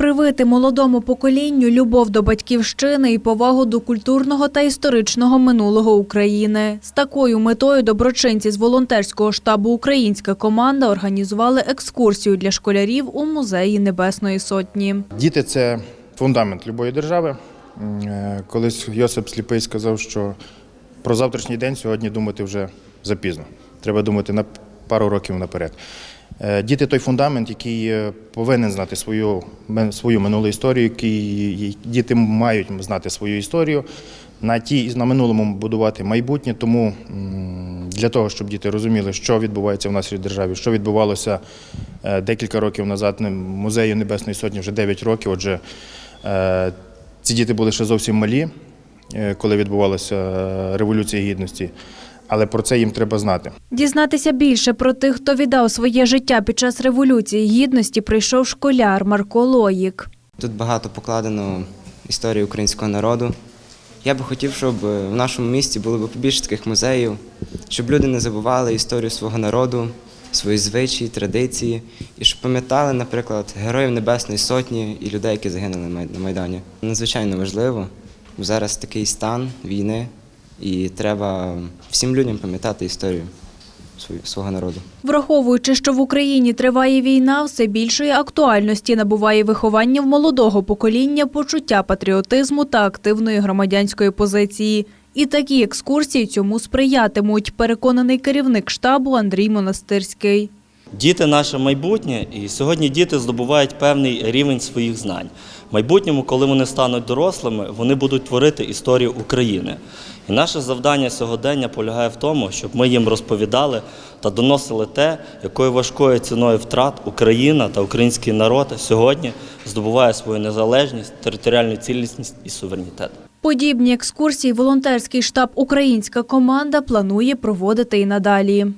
Привити молодому поколінню любов до батьківщини і повагу до культурного та історичного минулого України. З такою метою доброчинці з волонтерського штабу Українська команда організували екскурсію для школярів у музеї Небесної Сотні. Діти це фундамент любої держави. Е, Колись Йосип Сліпий сказав, що про завтрашній день сьогодні думати вже запізно. Треба думати на пару років наперед. Е, Діти той фундамент, який е, повинен знати свою, свою минулу історію, який діти мають знати свою історію, на тій на минулому будувати майбутнє. Тому для того, щоб діти розуміли, що відбувається в нашій державі, що відбувалося е, декілька років назад музею Небесної Сотні, вже 9 років. Отже, ці діти були ще зовсім малі, коли відбувалася Революція Гідності. Але про це їм треба знати. Дізнатися більше про тих, хто віддав своє життя під час Революції Гідності, прийшов школяр Марко Лоїк. Тут багато покладено історії українського народу. Я би хотів, щоб е, в нашому місті було б побільше таких музеїв, щоб люди не забували історію свого народу, свої звичаї, традиції, і щоб пам'ятали, наприклад, героїв Небесної Сотні і людей, які загинули на на Майдані. Надзвичайно важливо, бо зараз такий стан війни, і треба всім людям пам'ятати історію свого народу. Враховуючи, що в Україні триває війна, все більшої актуальності набуває виховання в молодого покоління почуття патріотизму та активної громадянської позиції. І такі екскурсії цьому сприятимуть, переконаний керівник штабу Андрій Монастирський. Діти наше майбутнє, і сьогодні діти здобувають певний рівень своїх знань. В майбутньому, коли вони стануть дорослими, вони будуть творити історію України. І наше завдання сьогодення полягає в тому, щоб ми їм розповідали та доносили те, якою важкою ціною втрат Україна та український народ сьогодні здобуває свою незалежність, територіальну цілісність і суверенітет. Подібні екскурсії волонтерський штаб Українська команда планує проводити і надалі.